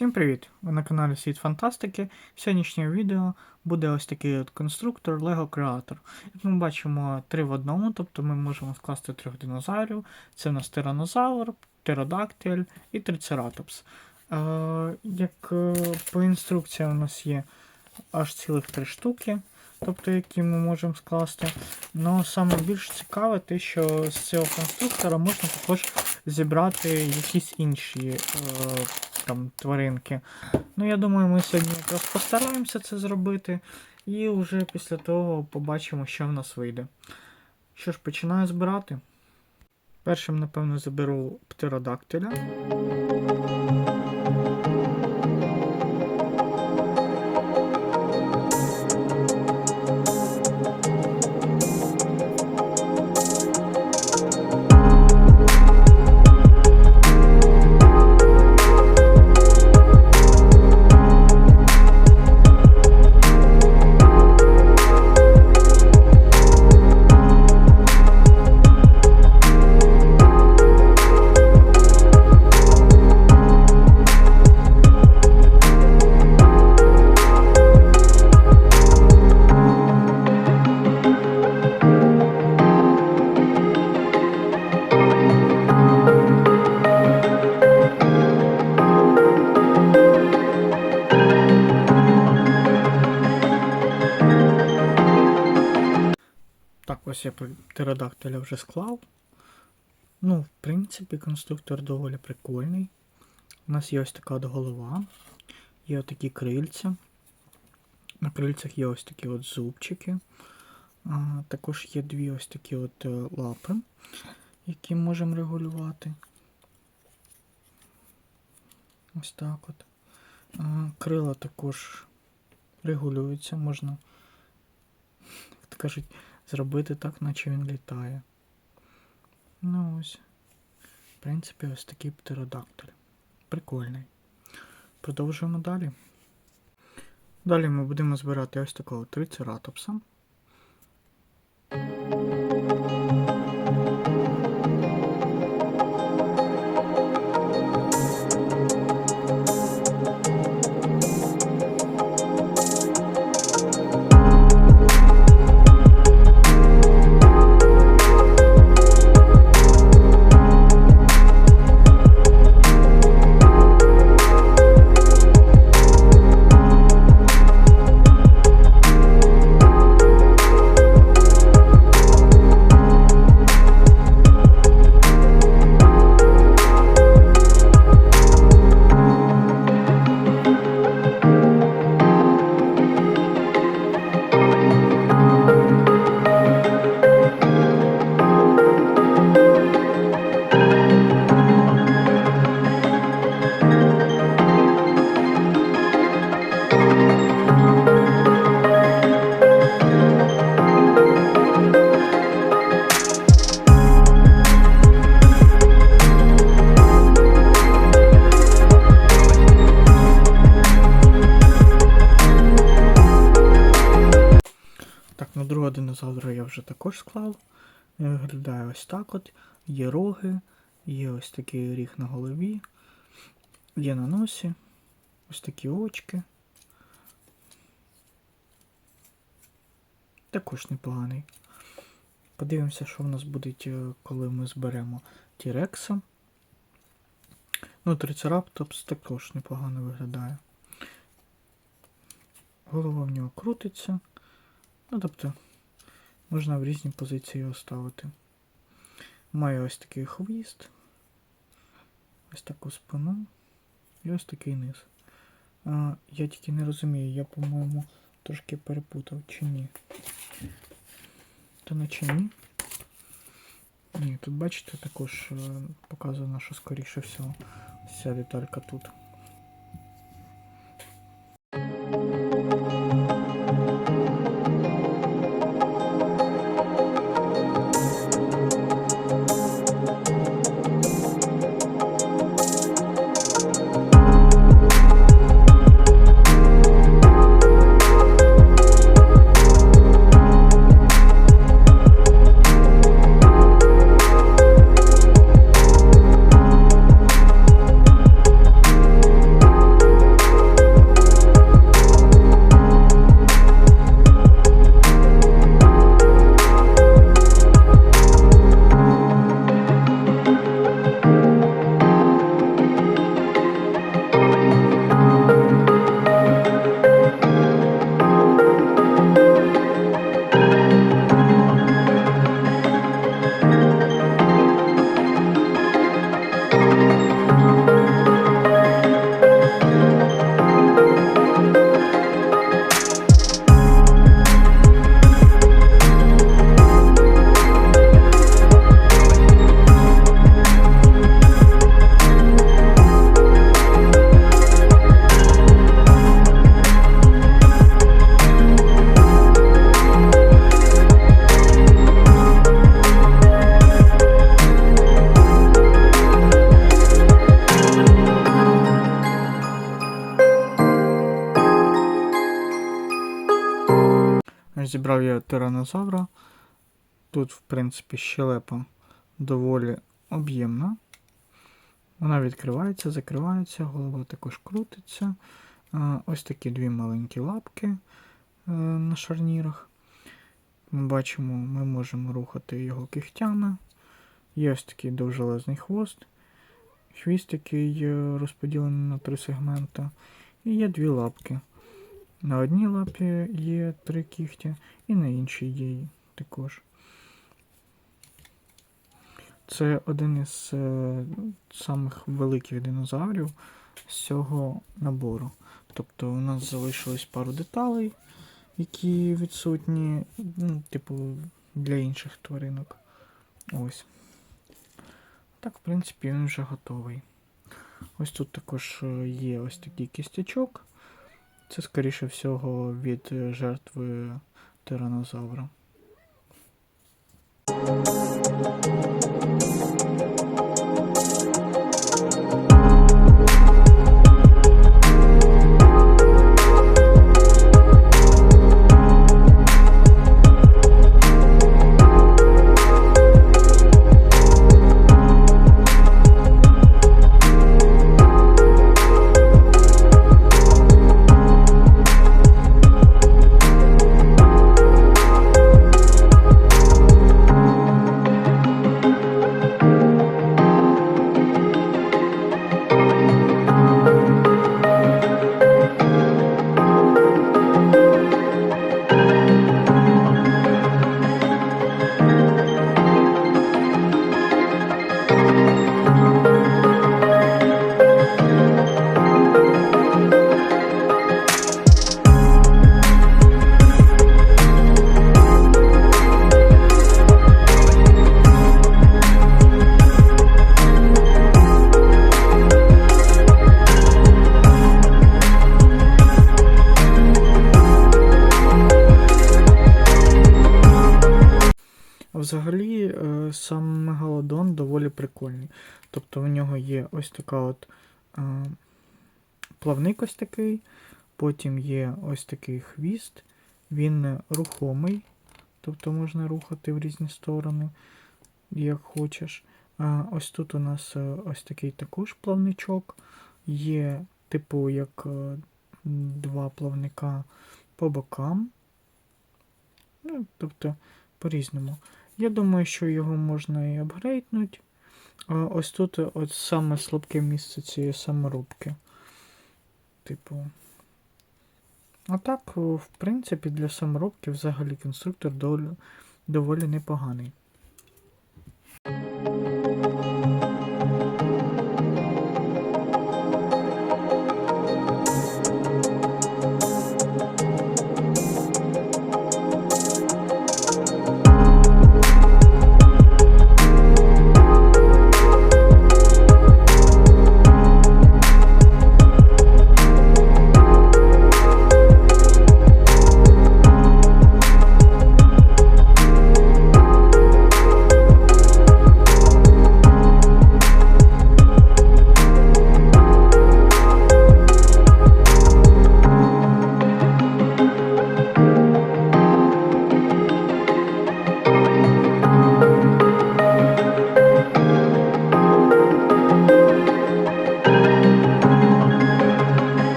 Всім привіт! Ви на каналі Світ Фантастики. Сьогоднішнє відео буде ось такий от конструктор Creator. Ми бачимо три в одному, тобто ми можемо скласти трьох динозаврів. Це у нас тиранозавр, птеродактиль і трицератопс. Е, як е, по інструкції у нас є аж цілих три штуки, тобто які ми можемо скласти. Ну, саме більш цікаве те, що з цього конструктора можна також зібрати якісь інші. Е, там тваринки. Ну, я думаю, ми сьогодні якраз постараємося це зробити. І вже після того побачимо, що в нас вийде. Що ж, починаю збирати. Першим, напевно, заберу птеродактиля. Ось я птеродактиля вже склав. Ну, в принципі, конструктор доволі прикольний. У нас є ось така голова, є отакі крильця. На крильцях є ось такі от зубчики. А, Також є дві ось такі от е, лапи, які можемо регулювати. Ось так от. А, Крила також регулюються, можна, як кажуть, зробити так, наче він літає. Ну ось. В принципі, ось такий птеродактиль. Прикольний. Продовжуємо далі. Далі ми будемо збирати ось такого трицератопса. Склав. Виглядає ось так от. Є роги, є ось такий ріг на голові, є на носі, ось такі очки. Також непоганий. Подивимося, що в нас буде, е, коли ми зберемо Тірекса. Ну, трицераптопс також непогано виглядає. Голова в нього крутиться. Ну, тобто, можна в різні позиції його ставити. Має ось такий хвіст, ось таку спину і ось такий низ. А, Я тільки не розумію, я, по-моєму, трошки перепутав чи ні. Та наче ні. Ні, тут бачите, також е, показано, що скоріше всього ця деталька тут. Зібрав я тиранозавра. Тут, в принципі, щелепа доволі об'ємна. Вона відкривається, закривається, голова також крутиться. Ось такі дві маленькі лапки е, на шарнірах. Ми бачимо, ми можемо рухати його кігтями. Є ось такий довжелезний хвост. Хвіст, який е, розподілений на три сегмента. І є дві лапки. На одній лапі є три кігті, і на іншій є також. Це один із е, самих великих динозаврів з цього набору. Тобто у нас залишилось пару деталей, які відсутні, ну, типу, для інших тваринок. Ось. Так, в принципі, він вже готовий. Ось тут також е, є ось такий кістячок. Це, скоріше всього, від е, жертви тиранозавра. Доволі прикольний. Тобто в нього є ось така от е, плавник ось такий, потім є ось такий хвіст, він рухомий, тобто можна рухати в різні сторони, як хочеш. А ось тут у нас е, ось такий також плавничок. Є, типу, як е, два плавника по бокам. Ну, тобто, по-різному. Я думаю, що його можна і апгрейднути. Ось тут от саме слабке місце цієї саморубки. Типу. А так, в принципі, для саморобки взагалі конструктор доволі, непоганий.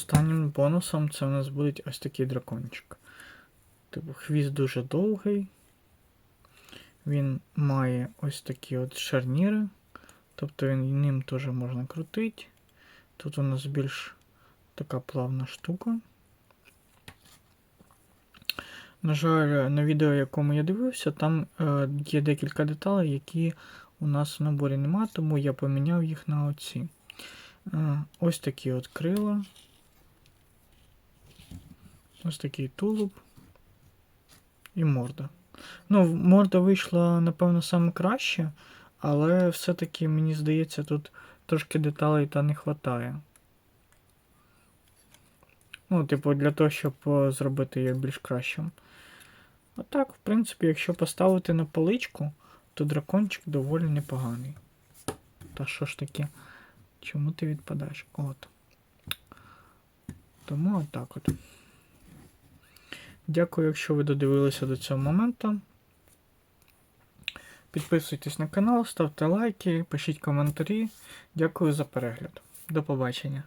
Останнім бонусом це у нас буде ось такий дракончик. Типу, хвіст дуже довгий. Він має ось такі от шарніри. Тобто він ним теж можна крутити. Тут у нас більш така плавна штука. На жаль, на відео, якому я дивився, там е, є декілька деталей, які у нас в наборі нема, тому я поміняв їх на оці. Е, Ось такі от крила. Ось такий тулуб. І морда. Ну, морда вийшла, напевно, саме краще, але все-таки, мені здається, тут трошки деталей та не вистачає. Ну, типу, для того, щоб е, зробити її більш кращим. А так, в принципі, якщо поставити на поличку, то дракончик доволі непоганий. Та що ж таке? Чому ти відпадаєш? От. Тому отак от. Дякую, якщо ви додивилися до цього моменту. Підписуйтесь на канал, ставте лайки, пишіть коментарі. Дякую за перегляд. До побачення.